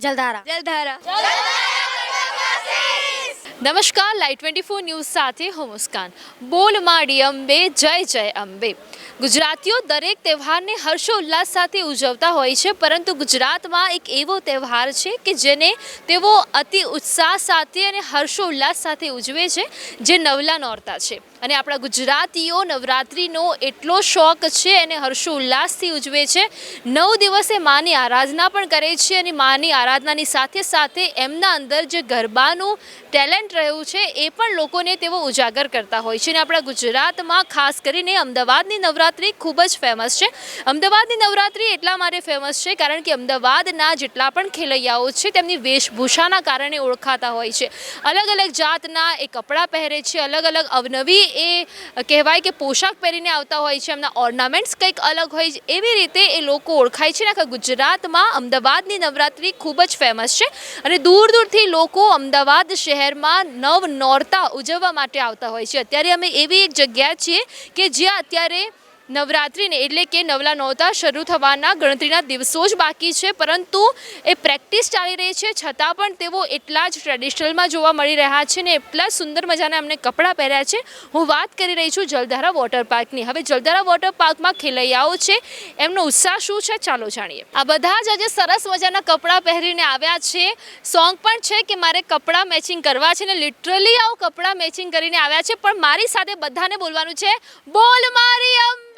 જલધારા. જલધારા. નમસ્કાર light twenty four news સાથે હું મુસ્કાન. બોલ માડી અંબે જય જય અંબે. ગુજરાતીઓ દરેક તહેવારને હર્ષોલ્લાસ સાથે ઉજવતા હોય છે, પરંતુ ગુજરાતમાં એક એવો તહેવાર છે કે જેને તેઓ અતિ ઉત્સાહ સાથે અને હર્ષોલ્લાસ સાથે ઉજવે છે, જે નવલા નોરતા છે. અને આપણા ગુજરાતીઓ નવરાત્રિનો એટલો શોખ છે અને હર્ષોલ્લાસથી ઉજવે છે. નવ દિવસે માની આરાધના પણ કરે છે અને માની આરાધનાની સાથે સાથે એમના અંદર જે ગરબાનું ટેલેન્ટ રહ્યું છે, એ પણ લોકોને તેઓ ઉજાગર કરતા હોય છે. અને આપણા ગુજરાતમાં ખાસ કરીને અમદાવાદની નવરાત્રિ ખૂબ જ ફેમસ છે. અમદાવાદની નવરાત્રિ એટલા માટે ફેમસ છે કારણ કે અમદાવાદના જેટલા પણ ખેલૈયાઓ છે તેમની વેશભૂષાના કારણે ઓળખાતા હોય છે. અલગ અલગ જાતના એ કપડાં પહેરે છે, અલગ અલગ અવનવી એ કહેવાય કે પોશાક પહેરીને આવતા હોય છે, એમના ઓર્નામેન્ટ્સ કંઈક અલગ હોય છે, એવી રીતે એ લોકો ઓળખાય છે ને આખા ગુજરાતમાં અમદાવાદની નવરાત્રિ ખૂબ જ ફેમસ છે. અને દૂર દૂરથી લોકો અમદાવાદ શહેરમાં નવ નોરતા ઉજવવા માટે આવતા હોય છે. અત્યારે અમે એવી એક જગ્યા છીએ કે જ્યાં અત્યારે નવરાત્રિને એટલે કે નવલા નહોતા શરૂ થવાના ગણતરીના દિવસો જ બાકી છે, પરંતુ એ પ્રેક્ટિસ ચાલી રહી છે. છતાં પણ તેઓ એટલા જ ટ્રેડિશનલમાં જોવા મળી રહ્યા છે ને એટલા સુંદર મજાના અમને કપડાં પહેર્યા છે. હું વાત કરી રહી છું જલધારા વોટર પાર્કની. હવે જલધારા વોટર પાર્કમાં ખેલૈયાઓ છે, એમનો ઉત્સાહ શું છે ચાલો જાણીએ. આ બધા જ આજે સરસ મજાના કપડાં પહેરીને આવ્યા છે. સોંગ પણ છે કે મારે કપડાં મેચિંગ કરવા છે ને લિટરલી આવું કપડાં મેચિંગ કરીને આવ્યા છે. પણ મારી સાથે બધાને બોલવાનું છે, બોલ મારી અંબે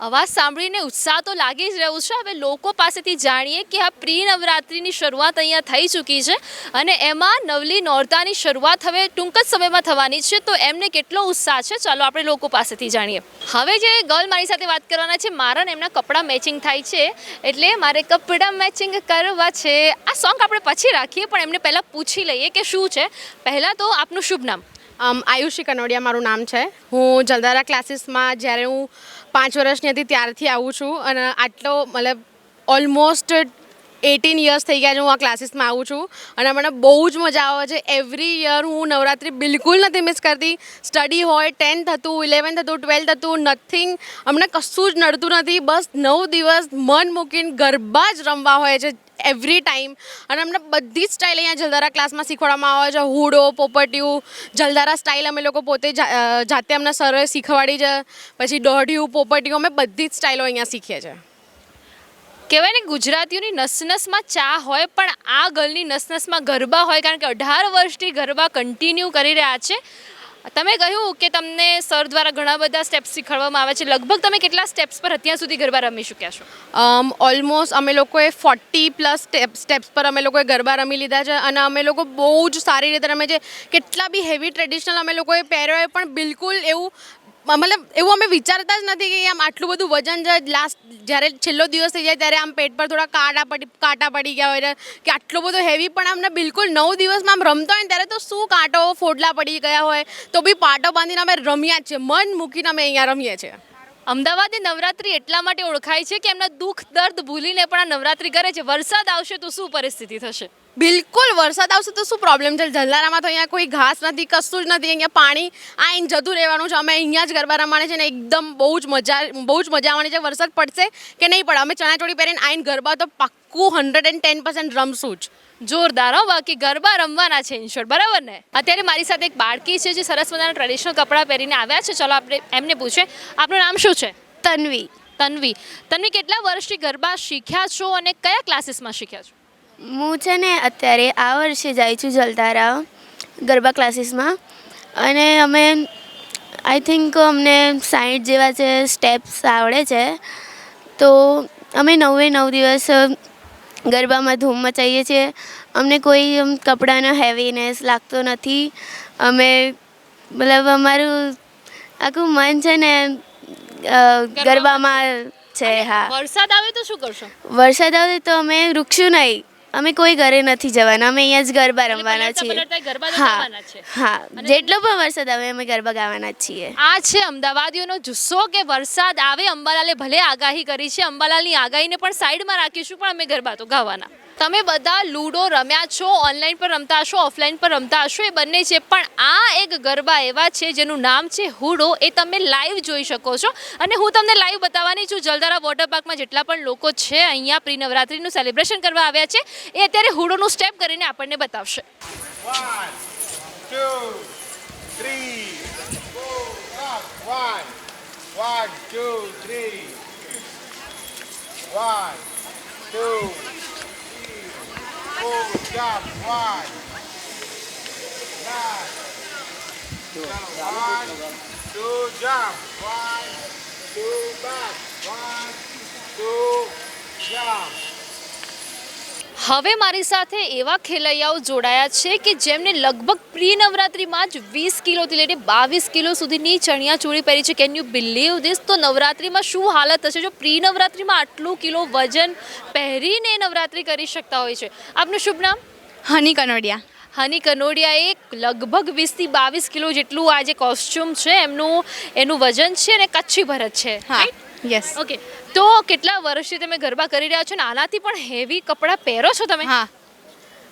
અવાજ સાંભળીને ઉત્સાહ તો લાગી જ રહ્યું છે. હવે લોકો પાસેથી જાણીએ કે આ પ્રી નવરાત્રિની શરૂઆત અહીંયા થઈ ચૂકી છે અને એમાં નવલી નોરતાની શરૂઆત હવે ટૂંક જ સમયમાં થવાની છે. તો એમને કેટલો ઉત્સાહ છે? ચાલો આપણે લોકો પાસેથી જાણીએ. હવે જે ગર્લ મારી સાથે વાત કરવાના છે, મારા એમના કપડાં મેચિંગ થાય છે. એટલે મારે કપડાં મેચિંગ કરવા છે. આ સોંગ આપણે પછી રાખીએ, પણ એમને પહેલાં પૂછી લઈએ કે શું છે. પહેલાં તો આપનું શુભ નામ. આયુષી કનોડિયા મારું નામ છે. હું જલદારા ક્લાસીસમાં જ્યારે હું પાંચ વર્ષની હતી ત્યારથી આવું છું. અને આટલો મતલબ ઓલમોસ્ટ એટીન યર્સ થઈ ગયા છે, હું આ ક્લાસીસમાં આવું છું. અને મને બહુ જ મજા આવે છે. એવરી યર હું નવરાત્રિ બિલકુલ નથી મિસ કરતી. સ્ટડી હોય ટેન્થ હતું ઇલેવન્થ હતું ટ્વેલ્થ હતું નથિંગ અમને કશું જ નડતું નથી. બસ નવ દિવસ મન મૂકીને ગરબા જ રમવા હોય છે એવરી ટાઈમ અને અમને બધી જ સ્ટાઇલ અહીંયા જલધારા ક્લાસમાં શીખવાડવામાં આવે છે. હુડો, પોપટિયું, જલધારા સ્ટાઇલ અમે લોકો પોતે જાતે અમને સરોએ શીખવાડી છે. પછી દોઢિયું, પોપટિયું, અમે બધી જ સ્ટાઇલો અહીંયા શીખીએ છીએ. કહેવાય ને, ગુજરાતીઓની નસનસમાં ચા હોય, પણ આ ગર્લની નસનસમાં ગરબા હોય, કારણ કે અઢાર વર્ષથી ગરબા કન્ટિન્યુ કરી રહ્યા છે. તમે કહ્યું કે તમને સર દ્વારા ઘણા બધા સ્ટેપ્સ શીખવાડવામાં આવે છે. લગભગ તમે કેટલા સ્ટેપ્સ પર અત્યાર સુધી ગરબા રમી ચૂક્યા છો? ઓલમોસ્ટ અમે લોકોએ ફોર્ટી પ્લસ સ્ટેપ સ્ટેપ્સ પર અમે લોકોએ ગરબા રમી લીધા છે અને અમે લોકો બહુ જ સારી રીતે રમે છે. કેટલા બી હેવી ટ્રેડિશનલ અમે લોકોએ પહેર્યો પણ બિલકુલ એવું મતલબ એવું અમે વિચારતા જ નથી કે આમ આટલું બધું વજન છે લાસ્ટ જ્યારે છેલ્લો દિવસ થઈ જાય ત્યારે આમ પેટ પર થોડા કાંટા પડી કાંટા પડી ગયા હોય કે આટલો બધો હેવી પણ અમને બિલકુલ નવ દિવસમાં આમ રમતા હોય ને ત્યારે તો શું કાંટો ફોડલા પડી ગયા હોય, તો બી પાટો બાંધીને અમે રમ્યા જ છે મન મૂકીને અમે અહીંયા રમીએ છીએ. અમદાવાદની નવરાત્રી એટલા માટે ઓળખાય છે કે એમના દુઃખ, દર્દ ભૂલીને પણ આ નવરાત્રિ કરે છે. વરસાદ આવશે તો શું પરિસ્થિતિ થશે? બિલકુલ, વરસાદ આવશે તો શું પ્રોબ્લેમ છે? જલારામાં તો અહીંયા કોઈ ઘાસ નથી, કશું જ નથી. અહીંયા પાણી આઈને જતું રહેવાનું છે. અમે અહીંયા જ ગરબા રમવાના છે ને એકદમ બહુ જ મજા, બહુ જ મજા આવવાની છે. વરસાદ પડશે કે નહીં પડે? અમે ચણાચોળી પહેરીને આઈને ગરબા તો પાક્કું હંડ્રેડ એન્ડ ટેન પર્સન્ટ રમશું જ. જોરદાર હો બાકી ગરબા રમવાના છે ઇન બરાબર ને? અત્યારે મારી સાથે એક બાળકી છે જે સરસ મજાના ટ્રેડિશનલ કપડાં પહેરીને આવ્યા છે. ચલો આપણે એમને પૂછે આપનું નામ શું છે? તન્વી. તન્વી. તન્વી કેટલા વર્ષથી ગરબા શીખ્યા છો અને કયા ક્લાસીસમાં શીખ્યા છો? હું છે ને અત્યારે આ વર્ષે જાય છું જલધારા ગરબા ક્લાસીસમાં. અને અમે આઈ થિંક અમને સાઠ જેવા છે સ્ટેપ્સ આવડે છે. તો અમે નવે નવ દિવસ ગરબામાં ધૂમ મચાવીએ છીએ. અમને કોઈ આમ કપડાનો હેવીનેસ લાગતો નથી. અમે મતલબ અમારું આખું મન છે ને ગરબામાં છે હા. વરસાદ આવે તો શું કરશો? વરસાદ આવે તો અમે રૂકશું નહીં અમે કોઈ ઘરે નથી જવાના અમે અહીંયા જ ગરબા રમવાના છીએ. હા હા જેટલો પણ વરસાદ આવે અમે ગરબા ગાવાના જ છીએ. આ છે અમદાવાદીઓનો જુસ્સો કે વરસાદ આવે અંબાલાલે ભલે આગાહી કરી છે અંબાલાલની આગાહીને પણ સાઈડમાં રાખીશું પણ અમે ગરબા તો ગાવાના. તમે બધા લૂડો રમ્યા છો ઓનલાઈન પર રમતા હશો ઓફલાઈન પર રમતા હશો એ બંને છે. પણ આ એક ગરબા એવા છે જેનું નામ છે હુડો એ તમે લાઈવ જોઈ શકો છો. અને હું તમને લાઈવ બતાવવાની છું જલધારા વોટર પાર્કમાં જેટલા પણ લોકો છે અહીંયા પ્રી નવરાત્રિનું સેલિબ્રેશન કરવા આવ્યા છે એ અત્યારે હુડોનું સ્ટેપ કરીને આપણને બતાવશે. One, two, three. One, two, four, jump. One, nine. One, two, jump. One, two, back. One, two, jump. હવે મારી સાથે એવા ખેલૈયાઓ જોડાયા છે કે જેમને લગભગ પ્રી નવરાત્રિમાં જ વીસ કિલોથી લઈને બાવીસ કિલો સુધીની ચણિયા ચોળી પહેરી છે. કેન યુ બિલીવ ધીસ તો નવરાત્રિમાં શું હાલત હશે? જો પ્રી નવરાત્રિમાં આટલું કિલો વજન પહેરીને નવરાત્રિ કરી શકતા હોય છે. આપનું શુભ નામ? હની કનોડિયા. હની કનોડિયા એ લગભગ વીસથી બાવીસ કિલો જેટલું આ જે કોસ્ચ્યુમ છે એમનું એનું વજન છે અને કચ્છી ભરત છે. હા. Right? યસ ઓકે તો કેટલા વર્ષથી તમે ગરબા કરી રહ્યા છો? ને આનાથી પણ હેવી કપડાં પહેરો છો તમે? હા.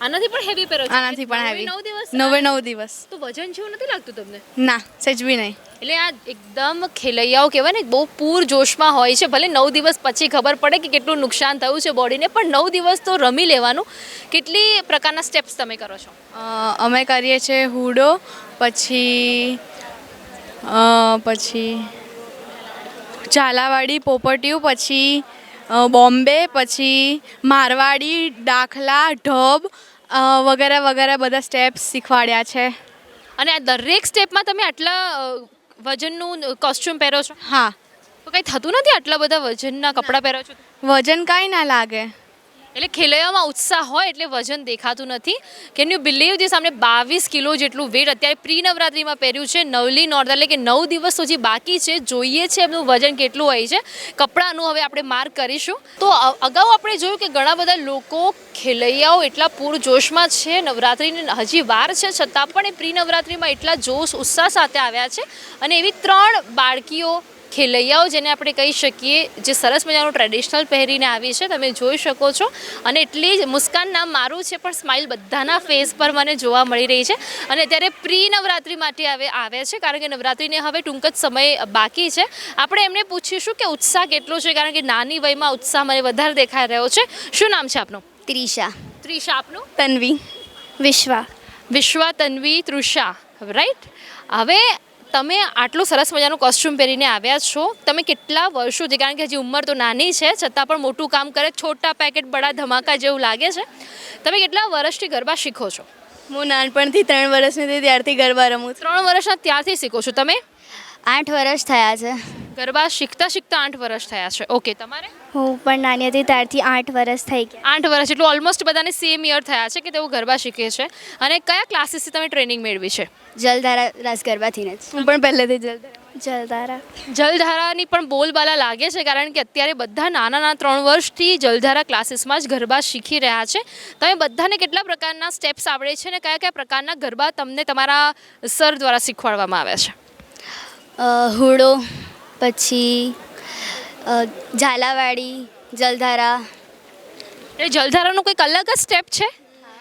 આનાથી પણ હેવી પહેરો છો? આનાથી પણ હેવી નવ દિવસ? નવે નવ દિવસ. તો વજન જેવું નથી લાગતું તમને? ના સજવી નહીં. એટલે આ એકદમ ખેલૈયાઓ કહેવાય ને બહુ પૂર જોશમાં હોય છે. ભલે નવ દિવસ પછી ખબર પડે કે કેટલું નુકસાન થયું છે બોડીને પણ નવ દિવસ તો રમી લેવાનું. કેટલી પ્રકારના સ્ટેપ્સ તમે કરો છો? અમે કરીએ છીએ હુડો પછી પછી ઝાલાવાડી પોપટિયું પછી બોમ્બે પછી મારવાડી દાખલા ઢબ વગેરે વગેરે બધા સ્ટેપ્સ શીખવાડ્યા છે. અને આ દરેક સ્ટેપમાં તમે આટલા વજનનું કોસ્ચ્યુમ પહેરો છો? હા. તો કંઈ થતું નથી આટલા બધા વજનના કપડાં પહેરો છો? વજન કાંઈ ના લાગે. એટલે ખેલૈયામાં ઉત્સાહ હોય એટલે વજન દેખાતું નથી. કેન યુ બિલીવ ધીસ અમને બાવીસ કિલો જેટલું વેટ અત્યારે પ્રી નવરાત્રિમાં પહેર્યું છે. નવલી નોર્ધ એટલે કે નવ દિવસ સુધી બાકી છે. જોઈએ છે એમનું વજન કેટલું હોય છે. કપડાનું હવે આપણે માર્ક કરીશું. તો અગાઉ આપણે જોયું કે ઘણા બધા લોકો ખેલૈયાઓ એટલા પૂરજોશમાં છે. નવરાત્રિની હજી વાર છે. છતાં પણ એ પ્રી નવરાત્રિમાં એટલા જોશ, ઉત્સાહ સાથે આવ્યા છે. અને એવી ત્રણ બાળકીઓ ખેલૈયાઓ જેને આપણે કહી શકીએ જે સરસ મજાનું ટ્રેડિશનલ પહેરીને આવી છે તમે જોઈ શકો છો. અને એટલી જ મુસ્કાન નામ મારું છે પણ સ્માઇલ બધાના ફેસ પર મને જોવા મળી રહી છે. અને અત્યારે પ્રી નવરાત્રિ માટે હવે આવે છે કારણ કે નવરાત્રિને હવે ટૂંક જ સમય બાકી છે. આપણે એમને પૂછીશું કે ઉત્સાહ કેટલો છે કારણ કે નાની વયમાં ઉત્સાહ મને વધારે દેખાઈ રહ્યો છે. શું નામ છે આપનું? ત્રિષા. ત્રિષા આપનું? તન્વી. વિશ્વા. વિશ્વા તન્વી તૃષા. રાઈટ હવે તમે આટલું સરસ મજાનું કોસ્ચ્યુમ પહેરીને આવ્યા છો. તમે કેટલા વર્ષોથી કારણ કે હજી ઉંમર તો નાની છે છતાં પણ મોટું કામ કરે છોટા પેકેટ બડા ધમાકા જેવું લાગે છે. તમે કેટલા વર્ષથી ગરબા શીખો છો? હું નાનપણથી ત્રણ વર્ષની હતી ત્યારથી ગરબા રમું ત્રણ વર્ષના ત્યારથી શીખો છો તમે? આઠ વર્ષ થયા છે. ગરબા શીખતા શીખતા આઠ વર્ષ થયા છે. ઓકે તમારે? હું પણ નાની હતી ત્યારથી આઠ વર્ષ થઈ ગયા. આઠ વર્ષ એટલું ઓલમોસ્ટ બધાને સેમ યર થયા છે કે તેઓ ગરબા શીખે છે. અને કયા ક્લાસીસથી તમે ટ્રેનિંગ મેળવી છે? જલધારા રાસ ગરબાથી ને હું પણ પહેલેથી જલધારા. જલધારા. જલધારાની પણ બોલબાલા લાગે છે કારણ કે અત્યારે બધા નાના નાના ત્રણ વર્ષથી જલધારા ક્લાસીસમાં જ ગરબા શીખી રહ્યા છે. તમે બધાને કેટલા પ્રકારના સ્ટેપ્સ આવડે છે અને કયા કયા પ્રકારના ગરબા તમને તમારા સર દ્વારા શીખવાડવામાં આવ્યા છે? હુડો પછી ઝાલાવાડી જલધારા. એટલે જલધારાનું કંઈક અલગ જ સ્ટેપ છે?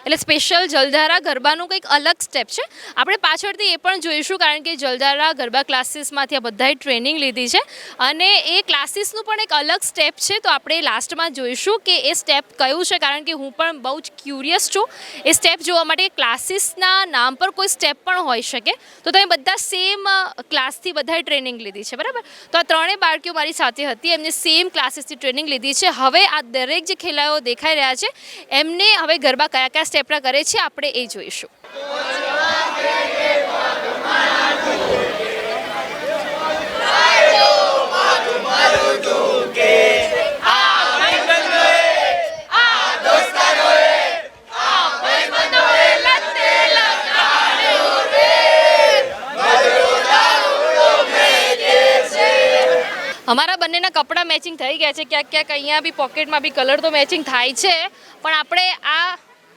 એટલે સ્પેશિયલ જલધારા ગરબાનું કંઈક અલગ સ્ટેપ છે. આપણે પાછળથી એ પણ જોઈશું, કારણ કે જલધારા ગરબા ક્લાસીસમાંથી આ બધાએ ટ્રેનિંગ લીધી છે. અને એ ક્લાસીસનું પણ એક અલગ સ્ટેપ છે. તો આપણે લાસ્ટમાં જોઈશું કે એ સ્ટેપ કયું છે, કારણ કે હું પણ બહુ જ ક્યુરિયસ છું. એ સ્ટેપ જોવા માટે ક્લાસીસના નામ પર કોઈ સ્ટેપ પણ હોઈ શકે. તો તમે બધા સેમ ક્લાસથી બધાએ ટ્રેનિંગ લીધી છે, બરાબર? તો આ ત્રણેય બાળકીઓ મારી સાથે હતી, એમને સેમ ક્લાસીસથી ટ્રેનિંગ લીધી છે. હવે આ દરેક જે ખેલાડીઓ દેખાઈ રહ્યા છે, એમને હવે ગરબા કયા કયા સ્ટેપના કરે છે, આપણે એ જોઈશું. અમારા બંનેના કપડાં મેચિંગ થઈ ગયા છે. ક્યાંક ક્યાંક અહીંયા બી પોકેટમાં બી કલર તો મેચિંગ થાય છે. પણ આપણે આ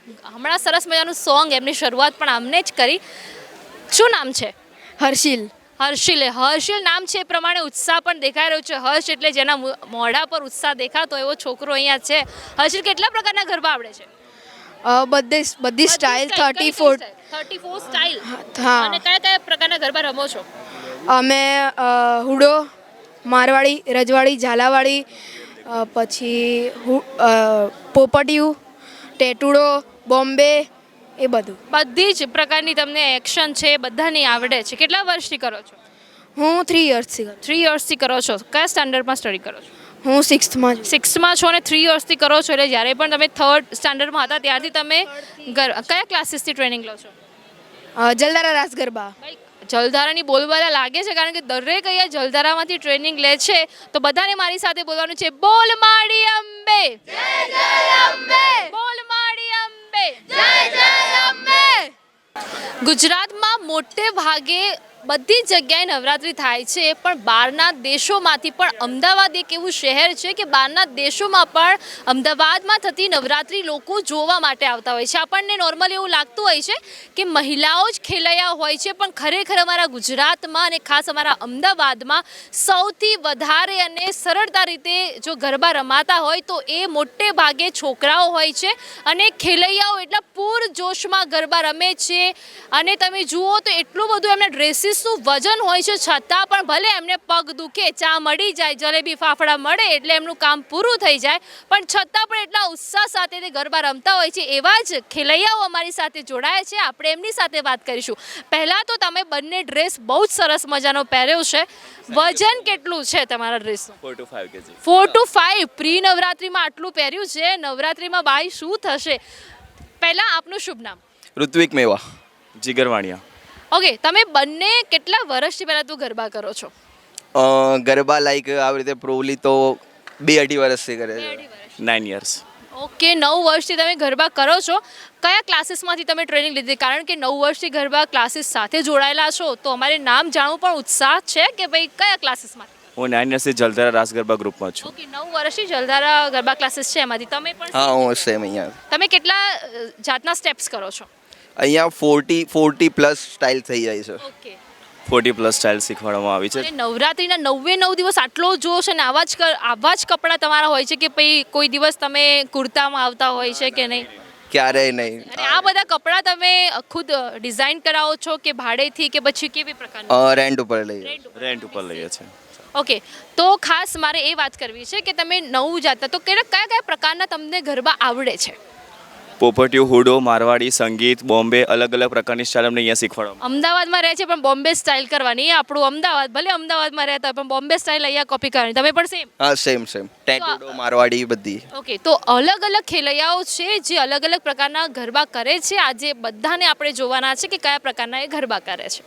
હમણાં સરસ મજાનું સોંગ એમની શરૂઆત પણ આમને જ કરી. શું નામ છે? હર્ષિલ. હર્ષિલે. હર્ષિલ નામ છે એ પ્રમાણે ઉત્સાહ પણ દેખાઈ રહ્યો છે. હર્ષ એટલે જેના મોઢા પર ઉત્સાહ દેખાતો એવો છોકરો અહીંયા છે. હર્ષિલ કેટલા પ્રકારના ગરબા આવડે છે? બધે બધી style thirty four thirty four style. હા. અને કયા કયા પ્રકારના ગરબા રમો છો? અમે હુડો મારવાડી રજવાડી ઝાલાવાડી પછી પોપટિયું ટેટુડો બોમ્બે એ બધું. બધી જ પ્રકારની તમને એક્શન છે બધાની આવડે છે. કેટલા વર્ષથી કરો છો? હું થ્રી યર્સથી થ્રી યર્સથી કરો છો. કયા સ્ટાન્ડર્ડમાં સ્ટડી કરો છો? હું સિક્સ્થમાં છું. સિક્સમાં છો અને થ્રી યર્સથી કરો છો એટલે જ્યારે પણ તમે થર્ડ સ્ટાન્ડર્ડમાં હતા ત્યારથી તમે કયા ક્લાસીસથી ટ્રેનિંગ લો છો? જલદારા રાસ ગરબા. જલધારાની બોલબાલા લાગે છે કારણ કે દરેક અહીંયા જલધારામાંથી ટ્રેનિંગ લે છે. તો બધાને મારી સાથે બોલવાનું છે. બોલ માડી અંબે. બોલ માડી અંબે. ગુજરાતમાં મોટે ભાગે બધી જગ્યાએ નવરાત્રિ થાય છે, પણ બહારના દેશોમાંથી પણ અમદાવાદ એક એવું શહેર છે કે બહારના દેશોમાં પણ અમદાવાદમાં થતી નવરાત્રિ લોકો જોવા માટે આવતા હોય છે. આપણને નોર્મલી એવું લાગતું હોય છે કે મહિલાઓ જ ખેલાયા હોય છે, પણ ખરેખર અમારા ગુજરાતમાં અને ખાસ અમારા અમદાવાદમાં સૌથી વધારે અને સરળતા રીતે જો ગરબા રમાતા હોય તો એ મોટે ભાગે છોકરાઓ હોય છે અને ખેલૈયાઓ એટલા પૂર જોશમાં ગરબા રમે છે. અને તમે જુઓ તો એટલું બધું એમના ડ્રેસીસનું વજન હોય છે છતાં પણ ભલે એમને પગ દુખે ચા મળી જાય જલેબી ફાફડા મળે એટલે એમનું કામ પૂરું થઈ જાય પણ છતાં પણ એટલા ઉત્સાહ સાથે તે ગરબા રમતા હોય છે. એવા જ ખેલૈયાઓ અમારી સાથે જોડાયા છે. આપણે એમની સાથે વાત કરીશું. પહેલાં તો તમે બંને ડ્રેસ બહુ જ સરસ મજાનો પહેર્યો છે. વજન કેટલું છે તમારા dress four two KG four two five pre નવરાત્રિમાં આટલું પહેર્યું છે. નવરાત્રિમાં બાઈ શું થશે? પહેલાં આપનું શુભ નામ. ઋત્વિક મેવા જીગરવાણિયા. ઓકે તમે બંને કેટલા વર્ષથી પહેલાં તું ગરબા કરો છો? ગરબા લાઈક આવી રીતે પ્રોલી તો બે અઢી વર્ષથી કરે છે. નાઇન યર્સ ઓકે નવ વર્ષથી તમે ગરબા કરો છો. કયા ક્લાસીસમાંથી તમે ટ્રેનિંગ લીધી? કારણ કે નવ વર્ષથી ગરબા ક્લાસીસ સાથે જોડાયેલા છો તો અમારે નામ જાણવું પણ ઉત્સાહ છે કે ભાઈ કયા ક્લાસીસમાંથી? હું નાઇન યર્સથી જલધારા રાસ ગરબા ગ્રુપમાં છું. ઓકે નવ વર્ષથી જલધારા ગરબા ક્લાસીસ છે એમાંથી. તમે પણ હા હું સેમ અહીંયા. તમે કેટલા જાતના સ્ટેપ્સ કરો છો? અહીંયા ફોર્ટી ફોર્ટી પ્લસ સ્ટાઇલ થઈ જાય છે. ઓકે ફોર્ટી પ્લસ સ્ટાઇલ શીખવાડવામાં આવી છે. અને નવરાત્રિના નવે નવ દિવસ આટલો જોશ અને આવા જ ક- આવા જ કપડાં તમારા હોય છે કે ભાઈ કોઈ દિવસ તમે કુર્તામાં આવતા હોય છે કે નહીં? ક્યારેય નહીં. અને આ બધા કપડાં તમે ખુદ ડિઝાઇન કરાવો છો કે ભાડેથી કે પછી કેવી પ્રકાર રેન્ટ ઉપર લઈએ. રેન્ટ ઉપર લઈએ. છીએ. ઓકે તો ખાસ મારે એ વાત કરવી છે કે તમે નવું જાતા તો કયા કયા કયા પ્રકારના તમને ગરબા આવડે છે? પોપટિયું હુડો મારવાડી સંગીત બોમ્બે અલગ અલગ પ્રકારની સ્ટાઇલ અમને અહીંયા શીખવાડવામાં અમદાવાદમાં રહે છે પણ બોમ્બે સ્ટાઇલ કરવાની. આપણું અમદાવાદ ભલે અમદાવાદમાં રહેતા હોય પણ બોમ્બે સ્ટાઇલ અહીંયા કોપી કરવાની. તમે પણ સેમ હા સેમ સેમ ટેટુડો મારવાડી બધી. ઓકે તો અલગ અલગ ખેલૈયાઓ છે જે અલગ અલગ પ્રકારના ગરબા કરે છે. આજે બધાને આપણે જોવાના છે કે કયા પ્રકારના એ ગરબા કરે છે.